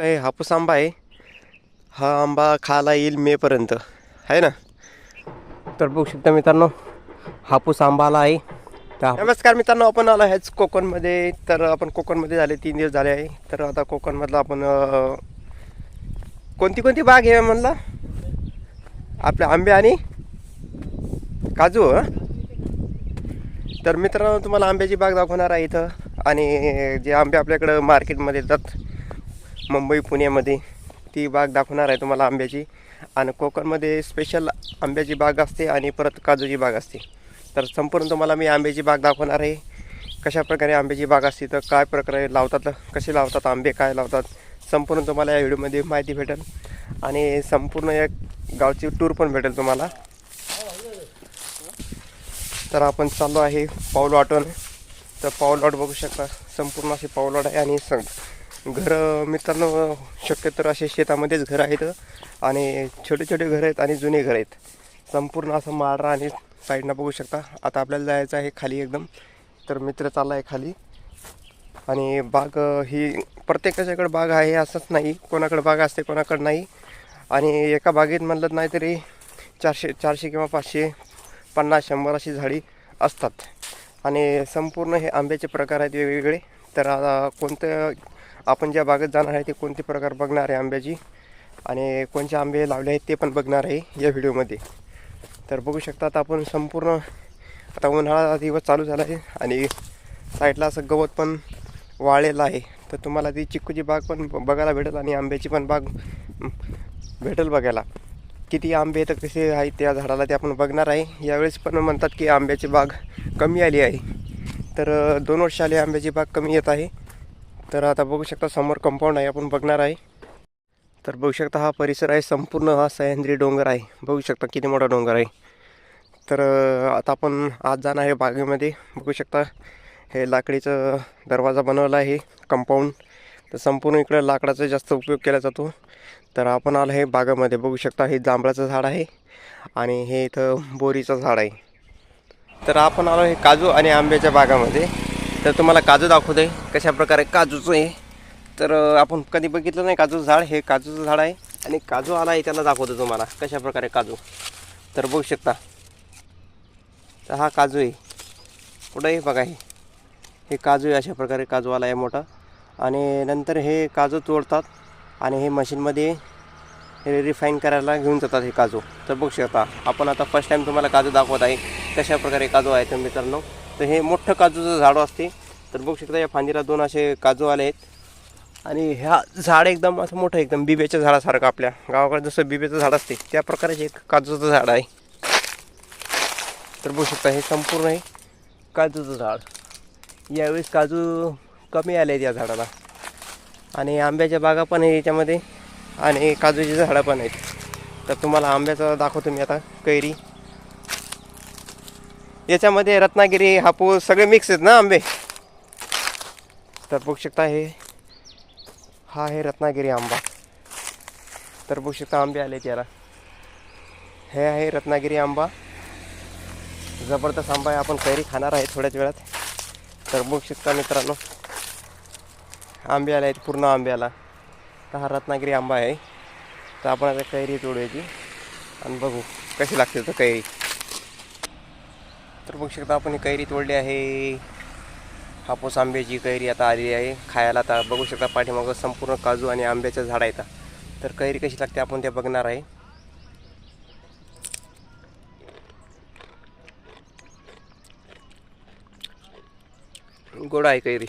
शकता हे हापूस आंबा आहे. हा आंबा खायला येईल मेपर्यंत आहे ना? तर बघू शकता मित्रांनो हापूस आंबा आला आहे. तर नमस्कार मित्रांनो आपण आलो आहेच कोकणमध्ये. तर आपण कोकणमध्ये झाले तीन दिवस झाले आहे. तर आता कोकणमधलं आपण कोणती कोणती बाग आहे म्हणला? आपले आंबे आणि काजू तर मित्रांनो तुम्हाला आंब्याची बाग दाखवणार आहे इथं. आणि जे आंबे आपल्याकडं मार्केटमध्ये येतात मुंबई पुण्यामध्ये ती बाग दाखवणार आहे तुम्हाला आंब्याची. आणि कोकणमध्ये स्पेशल आंब्याची बाग असते आणि परत काजूची बाग असते. तर संपूर्ण तुम्हाला मी आंब्याची बाग दाखवणार आहे. कशा प्रकारे आंब्याची बाग असते तर काय प्रकारे लावतात कसे लावतात आंबे काय लावतात संपूर्ण तुम्हाला या व्हिडिओमध्ये माहिती भेटेल. आणि संपूर्ण या गावची टूर पण भेटेल तुम्हाला. तर आपण चाललो आहे पाऊल वाटून तर पाऊल वाट बघू शकता संपूर्ण अशी पाऊल वाट आहे आणि सं घर मित्रांनो शक्यतो असे शेतामध्येच घर आहेत आणि छोटे छोटे घरं आहेत आणि जुने घर आहेत. संपूर्ण असं माळरा आणि साईडनं बघू शकता. आता आपल्याला जायचं आहे खाली एकदम. तर मित्र चालला आहे खाली. आणि बाग ही प्रत्येकाच्याकडे बाग आहे असंच नाही. कोणाकडे बाग असते कोणाकडे नाही. आणि एका बागेत म्हणलं नाही तरी चारशे चारशे किंवा पाचशे पन्नास शंभर अशी झाडी असतात. आणि संपूर्ण हे आंब्याचे प्रकार आहेत वेगवेगळे. तर आता कोणतं आपण ज्या बागेत जाणार आहे ते कोणते प्रकार बघणार आहे आंब्याची? आणि कोणते आंबे लावले आहेत ते पण बघणार आहे या व्हिडिओमध्ये. तर बघू शकतात आपण संपूर्ण आता उन्हाळा दिवस चालू झाला आहे आणि साईडला असं गवत पण वाळलेलं आहे. तर तुम्हाला ती चिक्कूची बाग पण ब- बघायला भेटेल आणि आंब्याची पण बाग भेटेल बघायला. किती आंबे तर कसे आहेत त्या झाडाला ते आपण बघणार आहे. यावेळेस पण म्हणतात की आंब्याची बाग कमी आली आहे. तर दोन वर्ष आली आंब्याची बाग कमी येत आहे. तर आता बघू शकता समोर कंपाऊंड आहे आपण बघणार आहे. तर बघू शकता हा परिसर आहे संपूर्ण हा सह्याद्री डोंगर आहे. बघू शकता किती मोठा डोंगर आहे. तर आता आपण आज जाणार आहे बागेमध्ये. बघू शकता हे लाकडीचं दरवाजा बनवला आहे कंपाऊंड तर संपूर्ण इकडं लाकडाचा जास्त उपयोग केला जातो. तर आपण आलो आहे बागामध्ये. बघू शकता हे जांभळाचं झाड आहे आणि हे इथं बोरीचं झाड आहे. तर आपण आलो आहे काजू आणि आंब्याच्या बागामध्ये. तर तुम्हाला काजू दाखवत आहे कशा प्रकारे काजूचं आहे. तर आपण कधी बघितलं नाही काजूचं झाड हे काजूचं झाड आहे. आणि काजू आला आहे त्याला दाखवतो तुम्हाला कशा प्रकारे काजू. तर बघू शकता. तर हा काजू आहे. कुठं आहे बघा हे. हे काजू आहे अशा प्रकारे काजू आला आहे मोठा. आणि नंतर हे काजू तोडतात आणि हे मशीनमध्ये हे रिफाईन करायला घेऊन जातात हे काजू. तर बघू शकता आपण आता फर्स्ट टाईम तुम्हाला काजू दाखवत आहे कशा प्रकारे काजू आहे तर मित्रांनो. तर हे मोठं काजूचं झाड असते. तर बघू शकता या फांदीला दोन असे काजू आले आहेत. आणि ह्या झाड एकदम असं मोठं एकदम बिब्याच्या झाडासारखं आपल्या गावाकडे जसं बिब्याचं झाड असते त्या प्रकारचे एक काजूचं झाड आहे. तर बघू शकता हे संपूर्ण आहे काजूचं झाड. यावेळेस काजू कमी आले आहेत या झाडाला. आणि आंब्याच्या बागा पण आहे याच्यामध्ये. आणि काजूची झाडं पण आहेत. तर तुम्हाला आंब्याचं दाखवतो मी आता कैरी. याच्यामध्ये रत्नागिरी हापूस सगळे मिक्स आहेत ना आंबे? तर बघू शकता हे हा आहे रत्नागिरी आंबा. तर बघू शकता आंबे आले त्याला हे आहे रत्नागिरी आंबा. जबरदस्त आंबा आहे आपण कैरी खाणार आहे थोड्याच वेळात. तर बघू शकता मित्रांनो आंबे आले आहेत पूर्ण आंब्याला तर हा रत्नागिरी आंबा आहे. तर आपण आता कैरी तोडूयाची. आणि बघू कशी लागते तर कैरी. तर बघू शकता आपण ही कैरी तोडली आहे. हापूस आंब्याची कैरी आता आलेली आहे. खायला आता बघू शकता पाठीमागं संपूर्ण काजू आणि आंब्याचं झाड आहे तर कैरी कशी लागते आपण ते बघणार आहे. गोड आहे कैरी.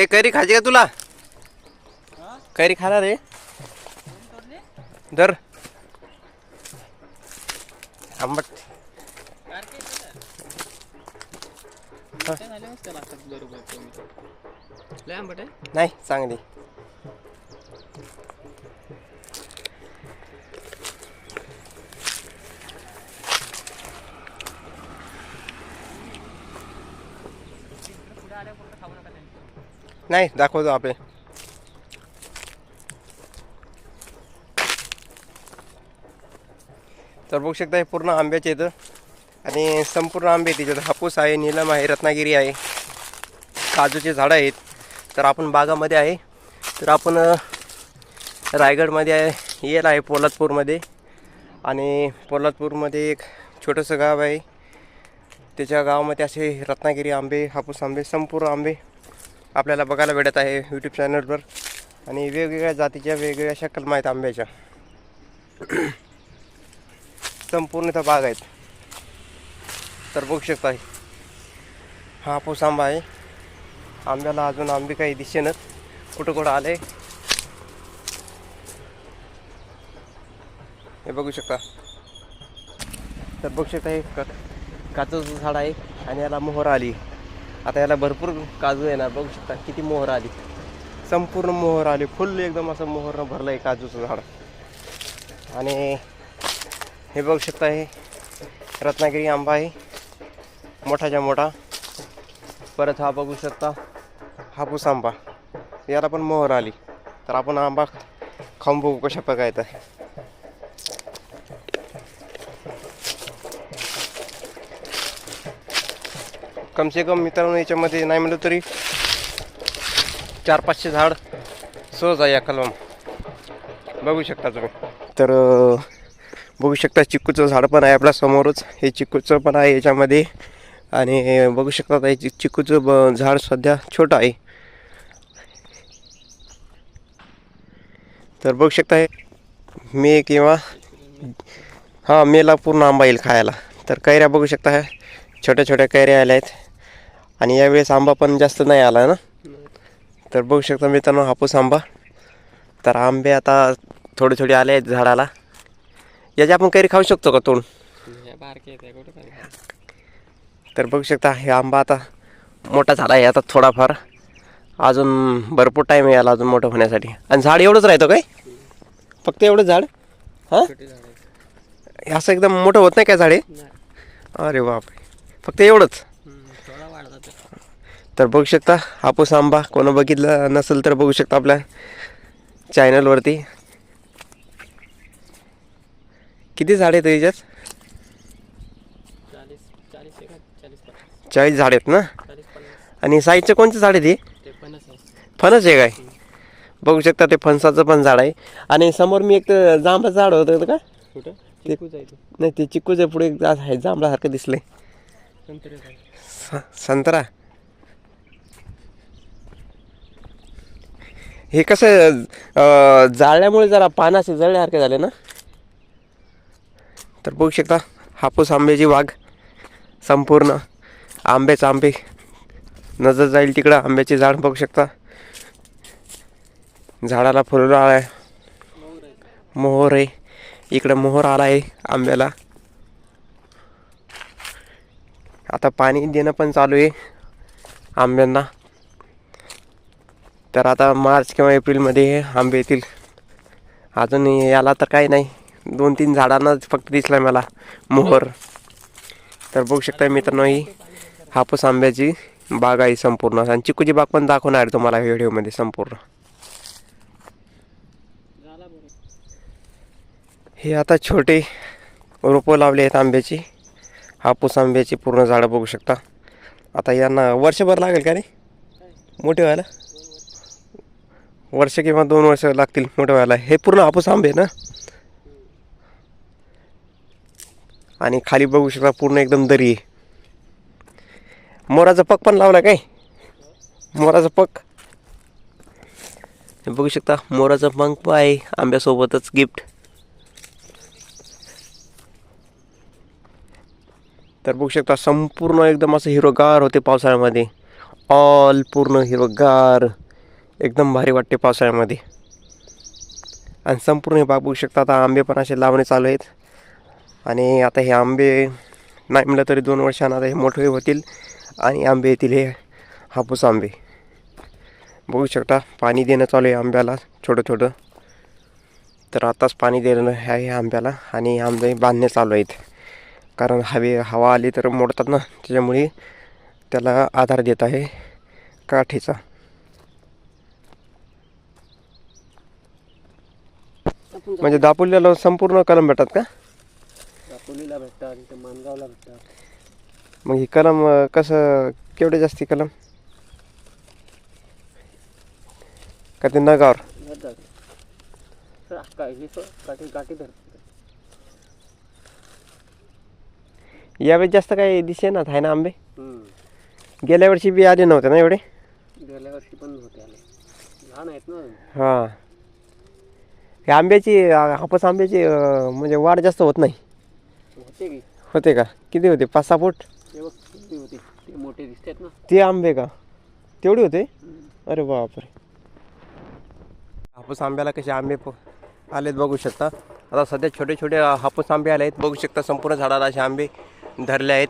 ए कैरी खायची का तुला? कैरी खाणार रे दर आंबट. नाही चांगली पुढे आल्या कुठं खाऊ नका नाही दाखवतो आपले तर बघू शकता हे पूर्ण आंब्याचे येतं आणि संपूर्ण आंबे त्याच्यात हापूस आहे नीलम आहे रत्नागिरी आहे. काजूचे झाडं आहेत. तर आपण बागामध्ये आहे. तर आपण रायगडमध्ये आहे. येल आहे पोलादपूरमध्ये. आणि पोलादपूरमध्ये एक छोटंसं गाव आहे. त्याच्या गावामध्ये असे रत्नागिरी आंबे हापूस आंबे संपूर्ण आंबे आपल्याला बघायला भेटत आहे यूट्यूब चॅनलवर आणि वेगवेगळ्या जातीच्या वेगवेगळ्या अशा आहेत आंब्याच्या. संपूर्ण इथं बाग आहेत. तर बघू शकता हा हापूस आंबा आहे. आंब्याला अजून आंबे काही दिसेनच कुठं कुठं आले हे बघू शकता. तर बघू शकता हे का काजूचं झाड आहे आणि याला मोहर आली. आता याला भरपूर काजू येणार बघू शकता किती मोहर आली. संपूर्ण मोहर आली फुल एकदम असं मोहरनं भरलं आहे काजूचं झाड. आणि हे बघू शकता हे रत्नागिरी आंबा आहे मोठाच्या मोठा. परत हा बघू शकता हापूस आंबा. याला पण मोहर आली. तर आपण आंबा खाऊन बघू कशा प्रकारे कम से कम मित्रांनो याच्यामध्ये नाही म्हणलं तरी चार पाचशे झाड सहज आहे या कलम. बघू शकता तुम्ही. तर बघू शकता चिक्कूचं झाड पण आहे आपल्या समोरच. हे चिक्कूचं पण आहे याच्यामध्ये. आणि बघू शकता हे चिक्कूचं ब झाड सध्या छोटं आहे. तर बघू शकता हे मे किंवा हां मेला पूर्ण आंबा येईल खायला. तर कैऱ्या बघू शकता ह्या छोट्या छोट्या कैऱ्या आल्या आहेत. आणि यावेळेस आंबा पण जास्त नाही आला ना? तर बघू शकता मित्रांनो हापूस आंबा. तर आंबे आता थोडे थोडे आले आहेत झाडाला. याची आपण कैरी खाऊ शकतो का पण तर बघू शकता हे आंबा आता मोठा झाला आहे आता थोडाफार. अजून भरपूर टाईम आहे याला अजून मोठं होण्यासाठी. आणि झाड एवढंच राहतं काय? फक्त एवढं झाड? हां? असं एकदम मोठं होत नाही काय झाडे? अरे बापरे. फक्त एवढंच हम्म, थोडा वाढतात ते. तर बघू शकता हापूस आंबा कोण बघितलं नसेल तर बघू शकता आपल्या चॅनलवरती किती झाड आहेत याच्यात? चाळीस आहे झाड आहेत ना? आणि साईडचे कोणते झाड आहेत हे? ते आहे फणस आहे काय? बघू शकता ते फणसाचं पण झाड आहे. आणि समोर मी एक तर जांभळं झाड होतं का? आहे ते. नाही ते चिक्कूच्या पुढे एक आहे जांभळासारखं दिसलंय. संत्रा. हे कसं जाळल्यामुळे जरा पानं असे जळल्यासारखे झाले ना? तर बघू शकता हापूस आंब्याची बाग संपूर्ण आंब्याचा आंबे. नजर जाईल तिकडं आंब्याचे झाड बघू शकता. झाडाला फुलं आहे आहे मोहर आहे. इकडं मोहर आला आहे आंब्याला. आता पाणी देणं पण चालू आहे आंब्यांना. तर आता मार्च किंवा एप्रिलमध्ये हे आंबे येतील. अजून याला तर काही नाही. दोन तीन झाडांनाच फक्त दिसला मला मोहर. तर बघू शकता मित्रांनो ही हापूस आंब्याची बाग आहे संपूर्ण. आणि चिकूची बाग पण दाखवणार आहे तुम्हाला व्हिडिओमध्ये संपूर्ण. हे आता छोटे रोपं लावले आहेत आंब्याची. हापूस आंब्याची पूर्ण झाडं बघू शकता. आता यांना वर्षभर लागेल का रे? मोठे व्हायला? वर्ष किंवा दोन वर्ष लागतील मोठे व्हायला. हे पूर्ण हापूस आंबे आहे ना? आणि खाली बघू शकता पूर्ण एकदम दरी आहे. मोराचा पक पण लावला काय? मोराचा पक. हे बघू शकता मोराचा पंख पण आहे आंब्यासोबतच गिफ्ट तर बघू शकता संपूर्ण एकदम असं हिरोगार होते पावसाळ्यामध्ये. ऑल पूर्ण हिरोगार एकदम भारी वाटते पावसाळ्यामध्ये. आणि संपूर्ण हे बाग बघू शकता आता आंबे पण असे लावणे चालू आहेत. आणि आता हे आंबे नाही म्हटलं तरी दोन वर्षांना आता हे मोठे होतील. आणि आंबे येतील हे हापूस आंबे. बघू शकता पाणी देणं चालू आहे आंब्याला छोटं छोटं. तर आताच पाणी देणं आहे आंब्याला आणि आंबे बांधणे चालू आहेत. कारण हवे हवा आली तर मोडतात ना. त्याच्यामुळे त्याला आधार देत आहे काठीचा. म्हणजे दापोलीला संपूर्ण कलम भेटतात का? दापोलीला भेटतात मानगावला भेटतात. मग ही कलम कसं केवढे जास्ती कलम? का ते नगावर? काठी धरतात. यावेळी जास्त काही दिसे ना आहे ना आंबे. गेल्या वर्षी बी आले नव्हते ना एवढे? गेल्या वर्षी पण होते आले. लहान आहेत ना. हां. हे आंब्याची हापूस आंब्याची अं, म्हणजे वाढ जास्त होत नाही. होते की. होते का? किती होते? पाच सहा फूट? ते बघ किती होते? ते मोठे दिसतात ना. ते आंबे का? तेवढे होते? अरे बापरे. हापूस आंब्याला कसे आंबे प- आलेत बघू शकता. आता सध्या छोटे छोटे अ, हापूस आंबे आले आहेत बघू शकता संपूर्ण झाडाला असे आंबे धरले आहेत.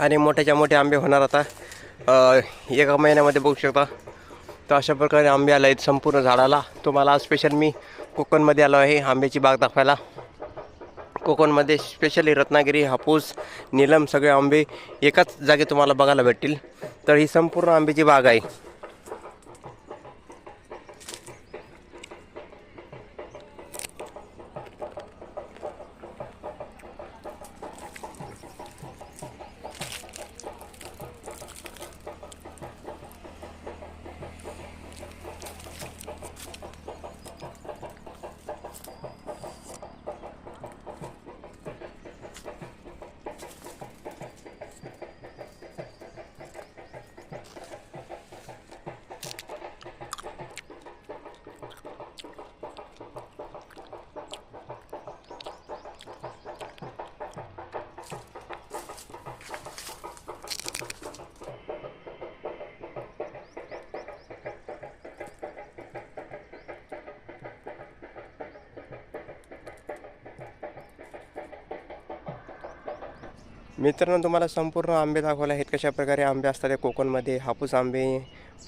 आणि मोठ्याच्या मोठे आंबे होणार आता. एका महिन्यामध्ये बघू शकता. तर अशा प्रकारे आंबे आले आहेत संपूर्ण झाडाला. तुम्हाला स्पेशल मी कोकणमध्ये आलो आहे आंब्याची बाग दाखवायला. कोकणमध्ये स्पेशली रत्नागिरी हापूस नीलम सगळे आंबे एकाच जागी तुम्हाला बघायला भेटतील. तर ही संपूर्ण आंब्याची बाग आहे. मित्रांनो तुम्हाला संपूर्ण आंबे दाखवले आहेत कशा प्रकारे आंबे असतात या कोकणमध्ये हापूस आंबे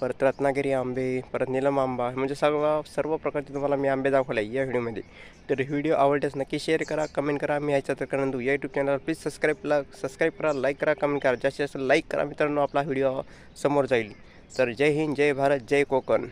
परत रत्नागिरी आंबे परत निलम आंबा म्हणजे सर्व सर्व प्रकारचे तुम्हाला मी आंबे दाखवले या व्हिडिओमध्ये. तर व्हिडिओ आवडल्यास नक्की शेअर करा कमेंट करा. मी याच्या तर करून या यूट्यूब चॅनल प्लीज सबस्क्राईबला सबस्क्राईब करा लाईक करा कमेंट करा. जास्तीत जास्त लाईक करा मित्रांनो आपला व्हिडिओ समोर जाईल. तर जय हिंद जय भारत जय कोकण.